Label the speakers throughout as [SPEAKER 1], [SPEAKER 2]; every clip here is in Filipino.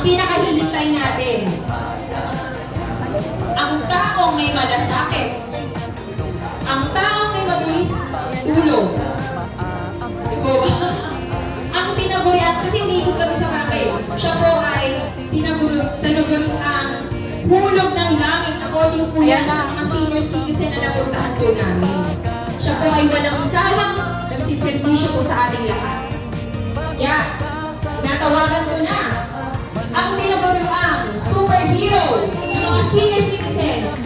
[SPEAKER 1] pinakahilisay natin. Ang taong may malasakit, ang taong may mabilis tulog. Diba ba? ang tinagurian, kasi umiikot kami sa barangay,
[SPEAKER 2] siya po ay tinagurian ang hulog ng langit according po yan sa mga senior citizen na napuntahan po namin. Siya po ay walang sawang nagsiservisyo po sa ating lahat. Kaya, yeah. inatawagan ko na ang tinaguro ang superhero ng mga senior citizens,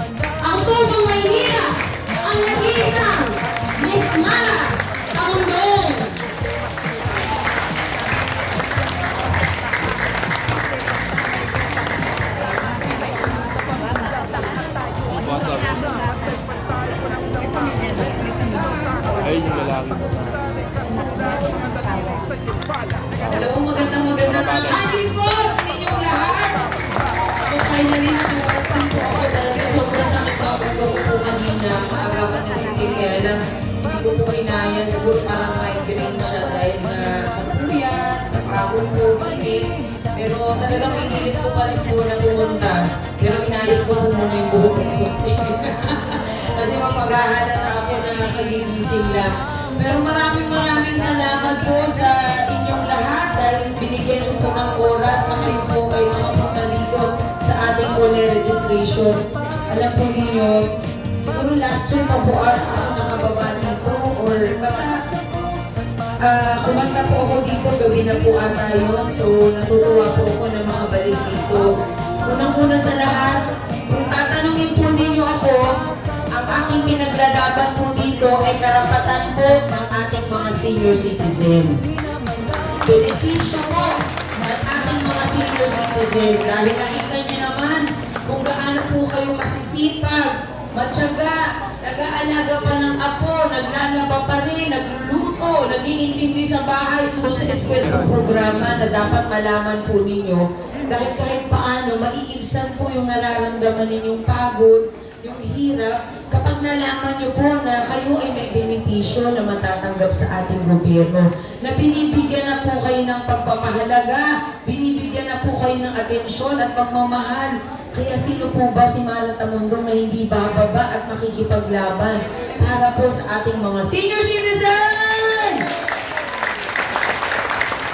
[SPEAKER 2] migraine siya dahil nga sa puyat, sa pagod po, init. Pero talagang pinilit ko pa rin po na pumunta. Pero inayos ko po muna yung buhok ko. Kasi mapaghahalata ako na kagigising lang. Pero maraming maraming salamat po sa inyong lahat dahil binigyan niyo po ng oras na kayo po ay makapunta dito sa ating pole registration. Alam po ninyo, siguro last year pa po ako nakababa dito or basta Ah, kumanta po ako dito, gawin na po ata yun. So, natutuwa po ako na makabalik dito. Unang-una sa lahat, kung tatanungin po ninyo ako, ang aking pinaglalaban po dito ay karapatan po ng ating mga senior citizen. Benepisyo po ng ating mga senior citizen dahil nakita niyo naman kung gaano po kayo kasisipag, matyaga, nag-aalaga pa ng apo, naglalaba pa rin, nagluluto, nag-iintindi sa bahay po sa eskwela programa na dapat malaman po ninyo dahil kahit paano maiibsan po yung nararamdaman ninyong pagod, yung hirap, kapag nalaman nyo po na kayo ay may benepisyo na matatanggap sa ating gobyerno, na binibigyan na po kayo ng pagpapahalaga, binibigyan na po kayo ng atensyon at pagmamahal. Kaya sino po ba si Mara Tamundong na hindi bababa at makikipaglaban para po sa ating mga senior citizen?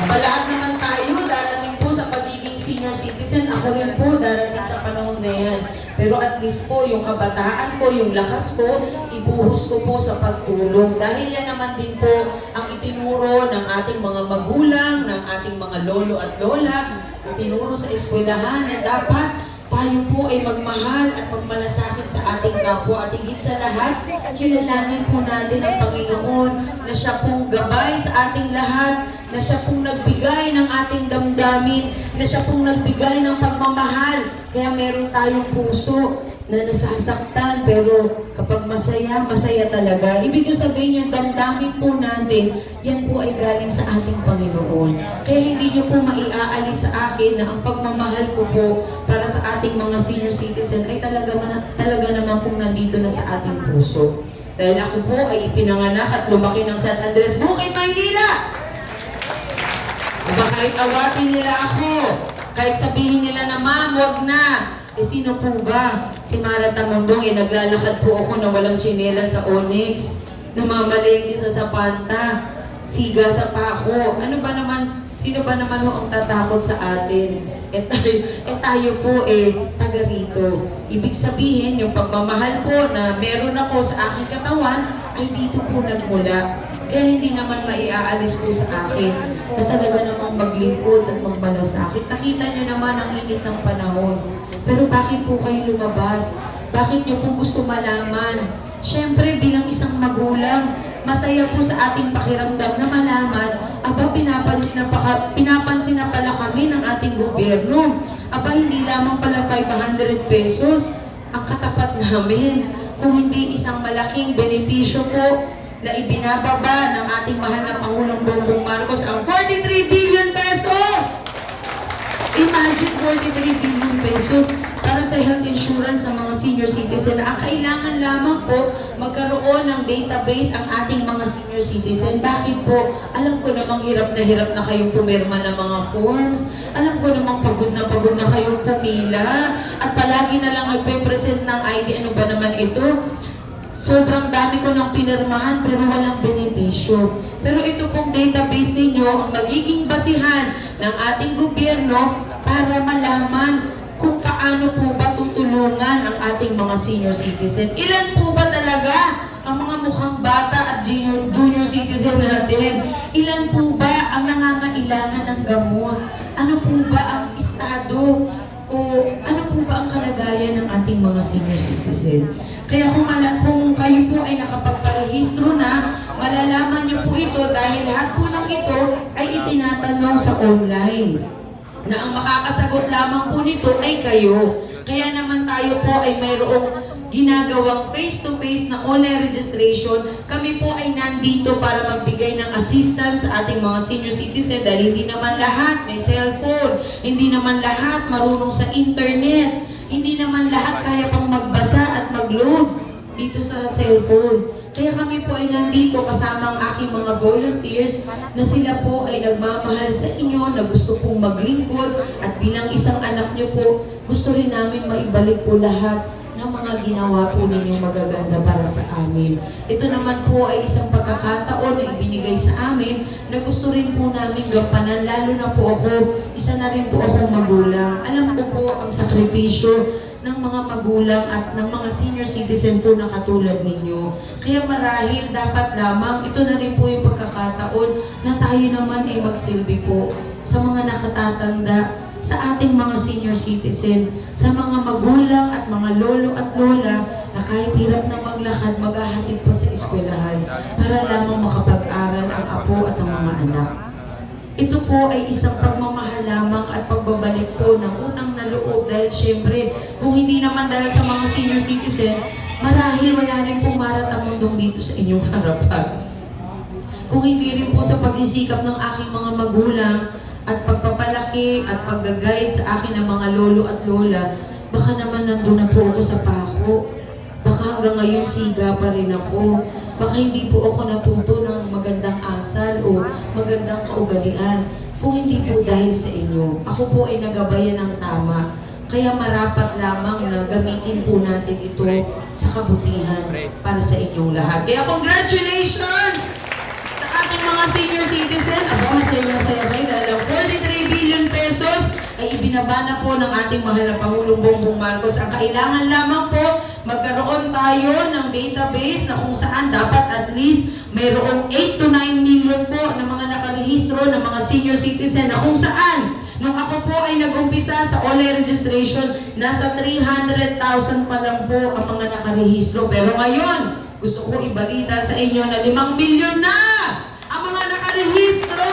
[SPEAKER 2] Malahat naman tayo, darating po sa pagiging senior citizen. Ako rin po, darating sa panahon na yan. Pero at least po, yung kabataan ko, yung lakas ko, ibuhos ko po sa pagtulong. Dahil yan naman din po ang itinuro ng ating mga magulang, ng ating mga lolo at lola, itinuro sa eskwelahan na dapat tayo po ay magmahal at magmalasakit sa ating kapwa at higit sa lahat, kilalanin po natin ang Panginoon na siya pong gabay sa ating lahat, na siya pong nagbigay ng ating damdamin, na siya pong nagbigay ng pagmamahal. Kaya meron tayong puso na nasasaktan, pero kapag masaya, masaya talaga. Ibig ko sabihin yung damdamin po natin, yan po ay galing sa ating Panginoon. Kaya hindi nyo po maiaalis sa akin na ang pagmamahal ko po para sa ating mga senior citizen ay talaga, talaga naman pong nandito na sa ating puso. Dahil ako po ay ipinanganak at lumaki ng San Andres, Bukid, Maynila! Aba, kahit awatin nila ako, kahit sabihin nila na, ma'am, wag na. Eh, sino po ba? Si Mara Tamundong, eh, naglalakad po ako na walang tsinela sa Onyx. Namamalengke sa Zapanta. Siga sa Pako. Ano ba naman, sino ba naman ho ang tatakot sa atin? Eh tayo, eh, tayo po eh, taga rito. Ibig sabihin, yung pagmamahal po na meron ako sa aking katawan, ay dito po nagmula. Kaya hindi naman maiaalis po sa akin na talaga namang maglingkod at magmalasakit. Nakita niyo naman ang init ng panahon. Pero bakit po kayo lumabas? Bakit niyo po gusto malaman? Siyempre, bilang isang magulang, masaya po sa ating pakiramdam na malaman, aba, pinapansin na, pa, pinapansin na pala kami ng ating gobyerno. Aba, hindi lamang pala 500 pesos ang katapat namin. Kung hindi isang malaking benepisyo po na ibinababa ng ating mahal na Pangulong Bongbong Marcos ang 43 billion pesos! Imagine 43 billion pesos para sa health insurance sa mga senior citizen. Ang kailangan lamang po magkaroon ng database ang ating mga senior citizen. Bakit po? Alam ko namang hirap na hirap na kayong pumirma ng mga forms. Alam ko namang pagod na pagod na kayong pumila. At palagi na lang nagpe-present ng ID. Ano ba naman ito? Sobrang dami ko ng pinirmahan pero walang benepisyo. Pero ito pong database ninyo ang magiging basihan ng ating gobyerno para malaman kung paano po ba tutulungan ang ating mga senior citizen. Ilan po ba talaga ang mga mukhang bata at junior, junior citizen natin? Ilan po ba ang nangangailangan ng gamot? Ano po ba ang estado o ano po ba ang kalagayan ng ating mga senior citizen? Kaya kung, kung kayo po ay nakapagparehistro na, malalaman niyo po ito dahil lahat po ng ito ay itinatanong sa online na ang makakasagot lamang po nito ay kayo. Kaya naman tayo po ay mayroong ginagawang face-to-face na online registration. Kami po ay nandito para magbigay ng assistance sa ating mga senior citizen dahil hindi naman lahat may cellphone, hindi naman lahat marunong sa internet, hindi naman lahat kaya pang magbasa at mag-load dito sa cellphone. Kaya kami po ay nandito kasama ang aking mga volunteers na sila po ay nagmamahal sa inyo, na gusto pong maglingkod at bilang isang anak niyo po, gusto rin namin maibalik po lahat ng mga ginawa po ninyong magaganda para sa amin. Ito naman po ay isang pagkakataon na ibinigay sa amin na gusto rin po namin gampanan, lalo na po ako, isa na rin po akong magulang. Alam ko po ang sakripisyo ng mga magulang at ng mga senior citizen po na katulad ninyo. Kaya marahil dapat lamang, ito na rin po yung pagkakataon na tayo naman ay magsilbi po sa mga nakatatanda, sa ating mga senior citizen, sa mga magulang at mga lolo at lola na kahit hirap na maglakad, maghahatid pa sa eskwelahan para lamang makapag-aral ang apo at ang mga anak. Ito po ay isang pagmamahal lamang at pagbabalik po ng utang na loob dahil syempre, kung hindi naman dahil sa mga senior citizen, marahil wala rin pong maratamundong dito sa inyong harapan. Kung hindi rin po sa pagsisikap ng aking mga magulang at pagpapalaki at pag-guide sa akin ng mga lolo at lola, baka naman nandun na po ako sa pako. Baka hanggang ngayon siga pa rin ako. Baka hindi po ako natuto ng magandang asal o magandang kaugalian. Kung hindi po dahil sa inyo, ako po ay nagabayan ng tama. Kaya marapat lamang na gamitin po natin ito sa kabutihan para sa inyong lahat. Kaya congratulations! sa ating mga senior citizen, aba, masaya-masaya kayo dahil ang 43 billion pesos ay ibinaba na po ng ating mahal na Pangulong Bongbong Marcos. Ang kailangan lamang po, magkaroon tayo ng database na kung saan dapat at least mayroong 8 to 9 million po na mga nakarehistro ng mga senior citizen na kung saan Nung ako po ay nag-umpisa sa online registration, nasa 300,000 pa lang po ang mga nakarehistro. Pero ngayon, gusto ko ibalita sa inyo na 5 milyon na ang mga nakarehistro.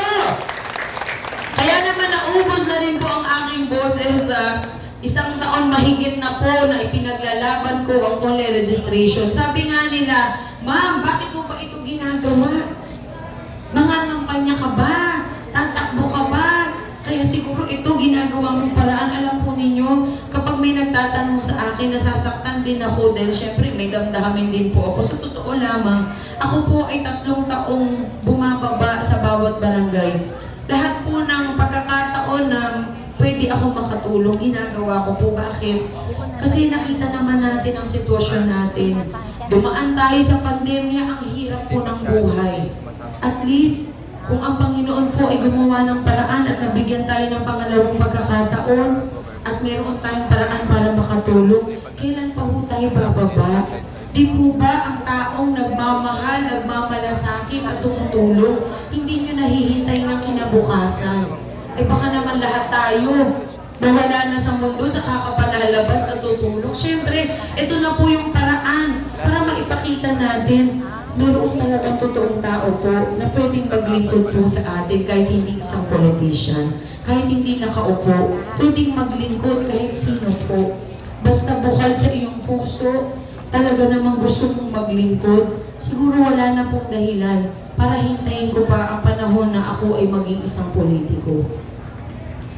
[SPEAKER 2] Kaya naman naubos na rin po ang aking boses sa isang taon mahigit na po na ipinaglalaban ko ang online registration. Sabi nga nila, Ma'am, bakit mo ba ito ginagawa? Mga kampanya ka ba? Ito ginagawa mong paraan. Alam po ninyo, kapag may nagtatanong sa akin, nasasaktan din ako dahil syempre may damdamin din po ako. Sa totoo lamang, ako po ay tatlong taong bumababa sa bawat barangay. Lahat po ng pagkakataon na pwede ako makatulong, ginagawa ko po. Bakit? Kasi nakita naman natin ang sitwasyon natin. Dumaan tayo sa pandemya, ang hirap po ng buhay. At least, kung ang Panginoon po ay gumawa ng paraan at nabigyan tayo ng pangalawang pagkakataon at meron tayong paraan para makatulong, kailan pa po tayo bababa? Di po ba ang taong nagmamahal, nagmamalasakit at tumutulong, hindi nyo nahihintay ng kinabukasan? Eh baka naman lahat tayo nawala na sa mundo sa kakapalalabas at tutulong. Siyempre, ito na po yung paraan para maipakita natin mayroon talagang totoong tao po na pwedeng maglingkod po sa atin kahit hindi isang politician, kahit hindi nakaupo, pwedeng maglingkod kahit sino po. Basta bukal sa iyong puso, talaga namang gusto mong maglingkod, siguro wala na pong dahilan para hintayin ko pa ang panahon na ako ay maging isang politiko.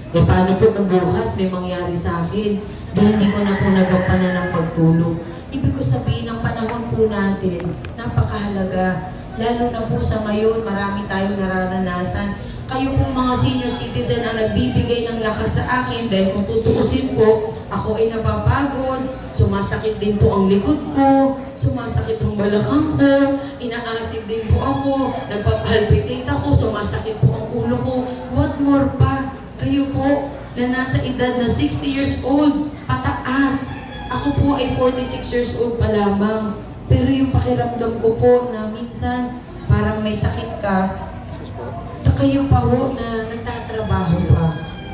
[SPEAKER 2] E paano po kung bukas may mangyari sa akin, di hindi ko na po nagampanan ng pagtulong. Ibig ko sabihin, ang panahon po natin, napakahalaga. Lalo na po sa ngayon, marami tayong nararanasan. kayo pong mga senior citizen ang nagbibigay ng lakas sa akin dahil kung tutuusin po, ako ay napapagod, sumasakit din po ang likod ko, sumasakit ang balakang ko, inaasid din po ako, nagpapalpitate ako, sumasakit po ang ulo ko. What more pa? Kayo po na nasa edad na 60 years old, pataas. Ako po ay 46 years old pa lamang. Pero yung pakiramdam ko po na minsan parang may sakit ka, na kayo pa ho na nagtatrabaho pa.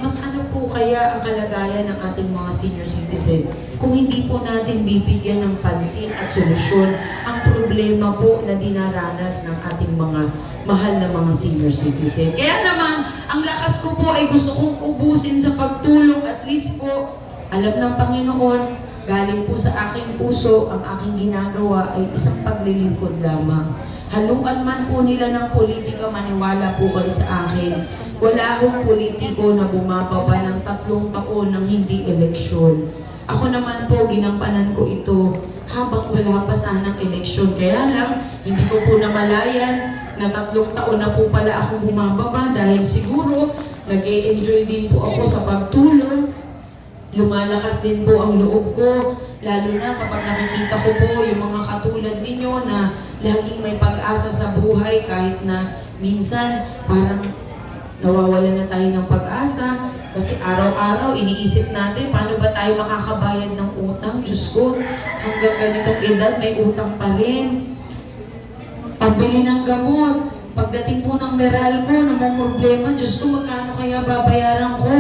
[SPEAKER 2] Mas ano po kaya ang kalagayan ng ating mga senior citizen kung hindi po natin bibigyan ng pansin at solusyon ang problema po na dinaranas ng ating mga mahal na mga senior citizen. Kaya naman, ang lakas ko po ay gusto kong ubusin sa pagtulong at least po, alam ng Panginoon, galing po sa aking puso, ang aking ginagawa ay isang paglilingkod lamang. Haluan man po nila ng politika, maniwala po kayo sa akin. Wala akong politiko na bumababa ng tatlong taon ng hindi eleksyon. Ako naman po, ginampanan ko ito habang wala pa sanang eleksyon. Kaya lang, hindi ko po namalayan na tatlong taon na po pala akong bumababa dahil siguro nag enjoy din po ako sa pagtulong lumalakas din po ang loob ko, lalo na kapag nakikita ko po yung mga katulad ninyo na laging may pag-asa sa buhay kahit na minsan parang nawawala na tayo ng pag-asa kasi araw-araw iniisip natin paano ba tayo makakabayad ng utang. Diyos ko, hanggang ganitong edad may utang pa rin. Pambili ng gamot, pagdating po ng Meralco, namang problema, Diyos ko, magkano kaya babayaran ko?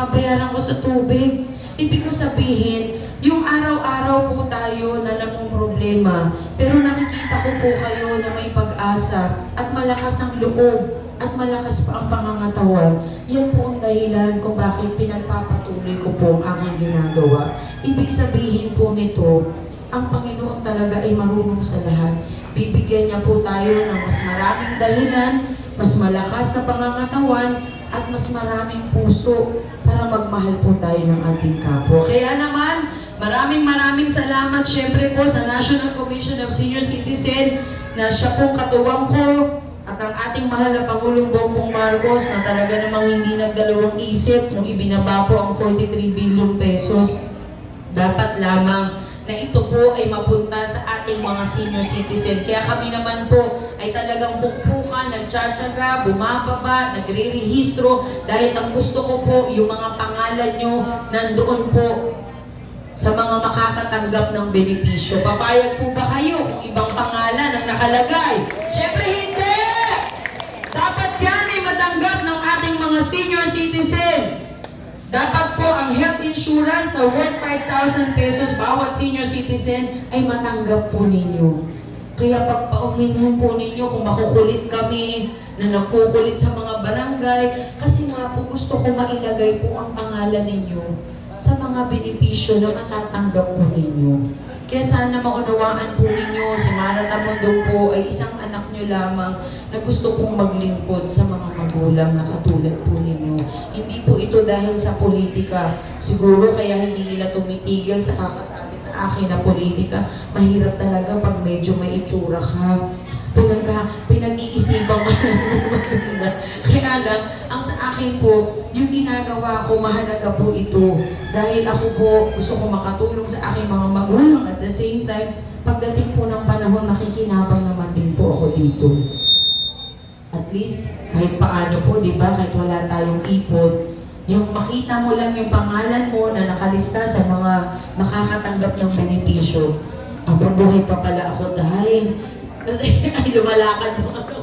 [SPEAKER 2] Babayaran ko sa tubig? Ibig ko sabihin, yung araw-araw po tayo na namang problema, pero nakikita ko po kayo na may pag-asa at malakas ang loob at malakas pa ang pangangatawan. Yan po ang dahilan kung bakit pinagpapatuloy ko po ang aking ginagawa. Ibig sabihin po nito, ang Panginoon talaga ay marunong sa lahat. Bibigyan niya po tayo ng mas maraming dahilan, mas malakas na pangangatawan, mas maraming puso para magmahal po tayo ng ating kapwa. Kaya naman, maraming maraming salamat syempre po sa National Commission of Senior Citizen na siya pong katuwang ko at ang ating mahal na Pangulong Bongbong Marcos na talaga namang hindi nagdalawang isip nung ibinaba po ang 43 billion pesos dapat lamang na ito po ay mapunta sa ating mga senior citizen. Kaya kami naman po ay talagang pukpukan, nagtsatsaga, bumababa, nagre-rehistro dahil ang gusto ko po yung mga pangalan nyo nandoon po sa mga makakatanggap ng benepisyo. Papayag po ba kayo kung ibang pangalan ang nakalagay? Siyempre hindi! Dapat yan ay matanggap ng ating mga senior citizen. Dapat po ang health insurance na worth 5,000 pesos bawat senior citizen ay matanggap po ninyo. Kaya pagpauminhan po ninyo kung makukulit kami na nagkukulit sa mga barangay, kasi nga po gusto ko mailagay po ang pangalan ninyo sa mga benepisyo na matatanggap po ninyo. Kaya sana maunawaan po ninyo, si Mara Tamundo po ay isang anak nyo lamang na gusto pong maglingkod sa mga magulang na katulad po ninyo. Hindi po ito dahil sa politika. Siguro kaya hindi nila tumitigil sa kakasabi sa akin na politika. Mahirap talaga pag medyo may itsura ka. Pinagka, pinag-iisipan ka ng. Kaya lang, ang sa akin po, yung ginagawa ko, mahalaga po ito. Dahil ako po, gusto ko makatulong sa aking mga magulang. At the same time, pagdating po ng panahon, nakikinabang naman din po ako dito. At least, kahit paano po, di ba, kahit wala tayong ipon, yung makita mo lang yung pangalan mo na nakalista sa mga nakakatanggap ng benepisyo. Ako, buhay pa pala ako dahil kasi ay lumalakad yung ano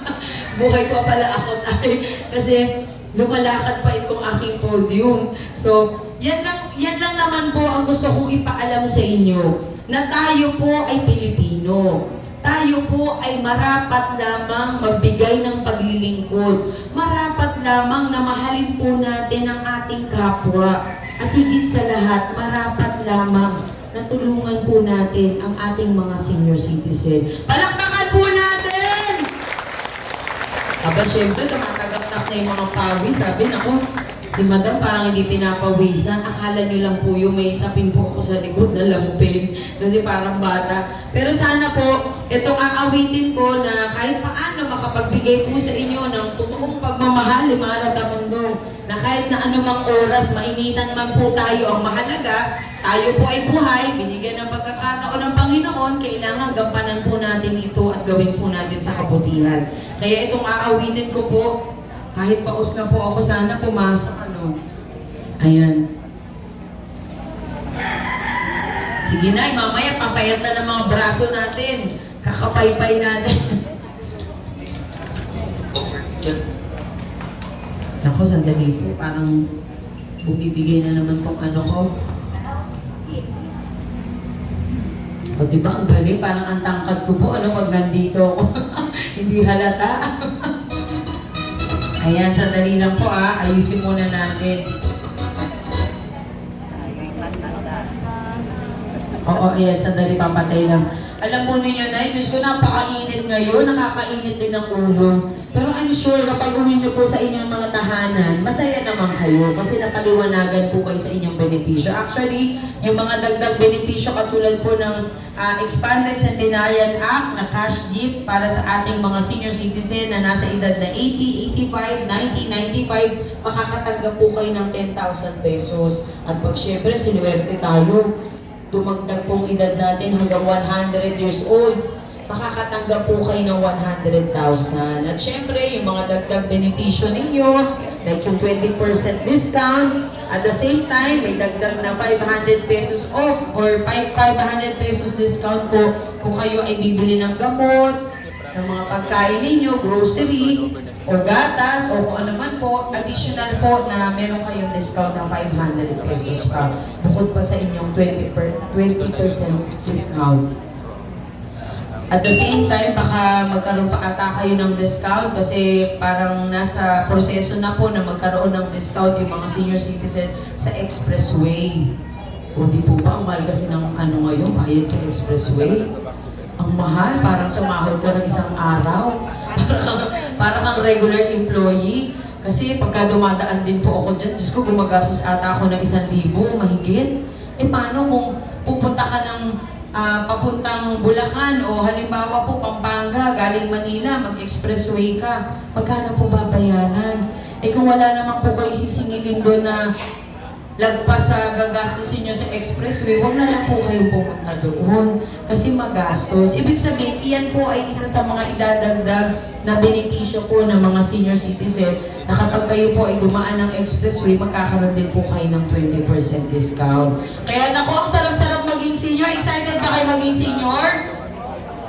[SPEAKER 2] buhay pa pala ako dahil kasi lumalakad pa itong aking podium. So, yan lang, yan lang naman po ang gusto kong ipaalam sa inyo na tayo po ay Pilipino. Tayo po ay marapat lamang magbigay ng paglilingkod. Marapat lamang na mahalin po natin ang ating kapwa. At higit sa lahat, marapat lamang na tulungan po natin ang ating mga senior citizen. Palakpakan po natin! Aba, syempre, tumatagap-tak na yung mga pawis. Sabi, nako, si madam parang hindi pinapawisan. Akala niyo lang po yung may sapin po ako sa likod na lampin. Kasi parang bata. Pero sana po, itong aawitin ko na kahit paano makapagbigay po sa inyo ng totoong pagmamahal, limanat ang na kahit na anumang oras, mainitan man po tayo ang mahalaga, tayo po ay buhay, binigyan ng pagkakataon ng Panginoon, kailangan gampanan po natin ito at gawin po natin sa kabutihan. Kaya itong aawitin ko po, kahit paus na po ako, sana pumasok ano. Ayan. Sige na, mamaya papayat na ng mga braso natin. Kakapaypay natin. Ako, sandali po. Parang bumibigay na naman tong ano ko. O, di ba ang galing? Parang ang ko po. Ano pag nandito ako? Hindi halata. Ayan, sandali lang po ah. Ayusin muna natin. Oo, ayan, sandali papatay lang. Alam po ninyo na, Diyos ko, napakainit ngayon, nakakainit din ang ulo. Pero I'm sure kapag uwi niyo po sa inyong mga tahanan, masaya naman kayo kasi napaliwanagan po kayo sa inyong benepisyo. Actually, yung mga dagdag benepisyo katulad po ng ah, Expanded Centenarian Act na cash gift para sa ating mga senior citizen na nasa edad na 80, 85, 90, 95, makakatanggap po kayo ng 10,000 pesos. At pag syempre, sinuwerte tayo, dumagdag pong edad natin hanggang 100 years old, makakatanggap po kayo ng 100,000. At syempre, yung mga dagdag benepisyo ninyo, like yung 20% discount, at the same time, may dagdag na 500 pesos off or 5 500 pesos discount po kung kayo ay bibili ng gamot, ng mga pagkain ninyo, grocery, o gatas, o kung ano man po, additional po na meron kayong discount ng 500 pesos pa. Bukod pa sa inyong 20%, per, 20% discount. At the same time, baka magkaroon pa ata kayo ng discount kasi parang nasa proseso na po na magkaroon ng discount yung mga senior citizen sa expressway. O di po ba, ang mahal kasi ng ano ngayon, bayad sa expressway. Ang mahal, parang sumahod ka ng isang araw. Parang, parang kang regular employee. Kasi pagka dumadaan din po ako dyan, Diyos ko, gumagastos ata ako ng isang libo, mahigit. Eh paano kung pupunta ka ng ah, papuntang Bulacan o halimbawa po Pampanga, galing Manila, mag-expressway ka, magkano po babayaran? Eh kung wala naman po kayo sisingilin doon na lagpas sa gagastusin nyo sa expressway, huwag na lang po kayong pumunta doon. Kasi magastos. Ibig sabihin, iyan po ay isa sa mga idadagdag na benepisyo po ng mga senior citizen na kapag kayo po ay dumaan ng expressway, magkakaroon din po kayo ng 20% discount. Kaya naku, ang sarap-sarap maging senior. Excited ba kayo maging senior?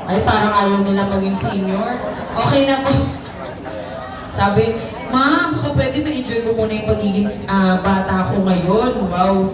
[SPEAKER 2] Ay, parang ayaw nila maging senior. Okay na po. Sabi, Ma'am, baka pwede ma-enjoy ko muna yung pagiging ah, bata ko ngayon. Wow.